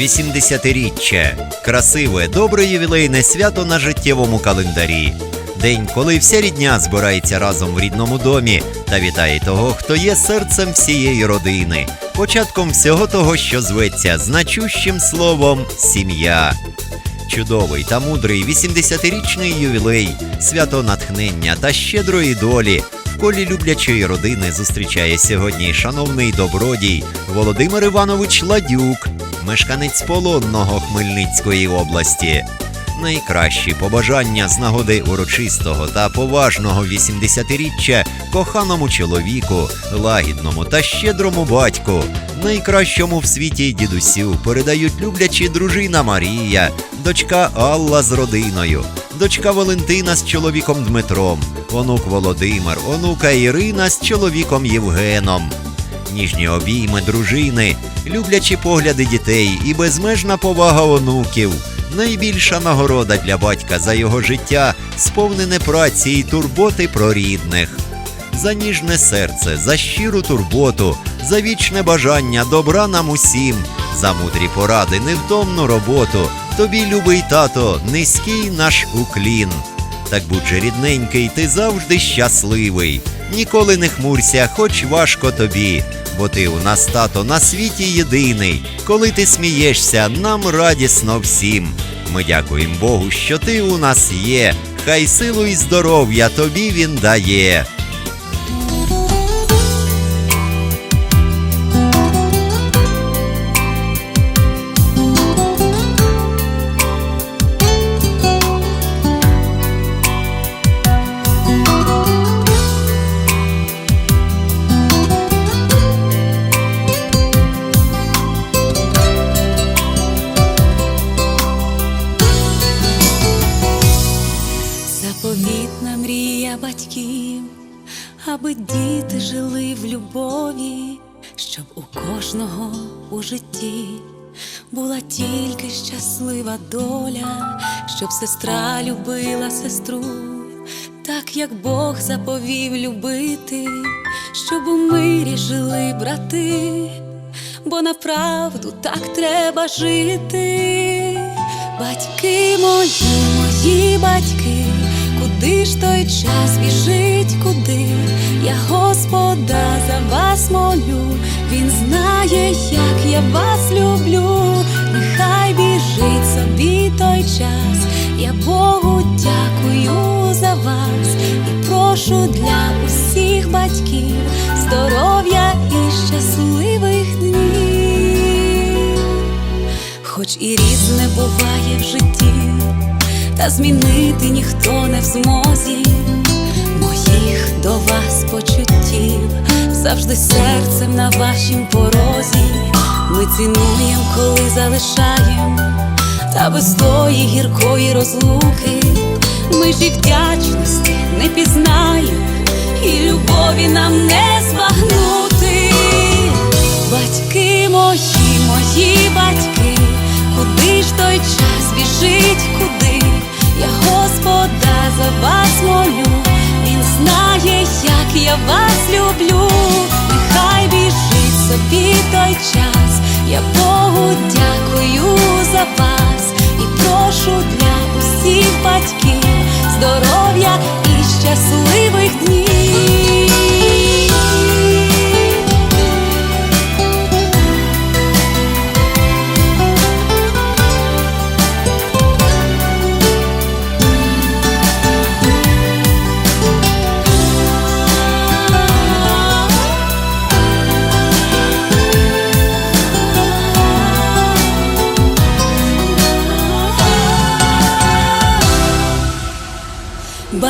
80-річчя красиве, добре ювілейне свято на життєвому календарі. День, коли вся рідня збирається разом в рідному домі та вітає того, хто є серцем всієї родини, початком всього того, що зветься значущим словом сім'я. Чудовий та мудрий 80-річний ювілей, свято натхнення та щедрої долі. В колі люблячої родини зустрічає сьогодні шановний добродій Володимир Іванович Ладюк, мешканець полонного Хмельницької області. Найкращі побажання з нагоди урочистого та поважного 80-річчя коханому чоловіку, лагідному та щедрому батьку, найкращому в світі дідусю передають люблячі дружина Марія, дочка Алла з родиною, дочка Валентина з чоловіком Дмитром, онук Володимир, онука Ірина з чоловіком Євгеном. Ніжні обійми дружини, люблячі погляди дітей і безмежна повага онуків. Найбільша нагорода для батька за його життя, сповнене праці і турботи про рідних. За ніжне серце, за щиру турботу, за вічне бажання добра нам усім, за мудрі поради, невтомну роботу. Тобі, любий тато, низький наш уклін. Так будь же рідненький, ти завжди щасливий. Ніколи не хмурся, хоч важко тобі, бо ти у нас тато на світі єдиний. Коли ти смієшся, нам радісно всім. Ми дякуємо Богу, що ти у нас є. Хай силу і здоров'я тобі він дає. Батьків, аби діти жили в любові, щоб у кожного у житті була тільки щаслива доля, щоб сестра любила сестру, так як Бог заповів любити, щоб у мирі жили брати, бо направду так треба жити. Батьки мої, мої батьки, куди ж той час біжить, куди? Я Господа за вас молю, Він знає, як я вас люблю, нехай біжить собі той час, я Богу дякую за вас і прошу для усіх батьків здоров'я і щасливих днів. Хоч і різне буває в житті, та змінити ніхто не в змозі моїх до вас почуттів, завжди серцем на вашім порозі. Ми цінуємо, коли залишаємо, та без тої гіркої розлуки. Ми ж і вдячності не пізнаємо, і любові нам не збагнути. Батьки мої, мої я вас люблю, нехай біжить собі той час, я Богу дякую за вас. І прошу для усіх батьків здоров'я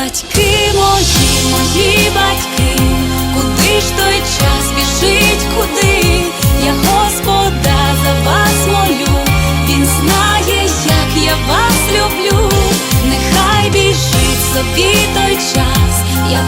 Батьки мої, мої батьки, куди ж той час біжить, куди? Я Господа за вас молю, Він знає, як я вас люблю, нехай біжить собі той час. я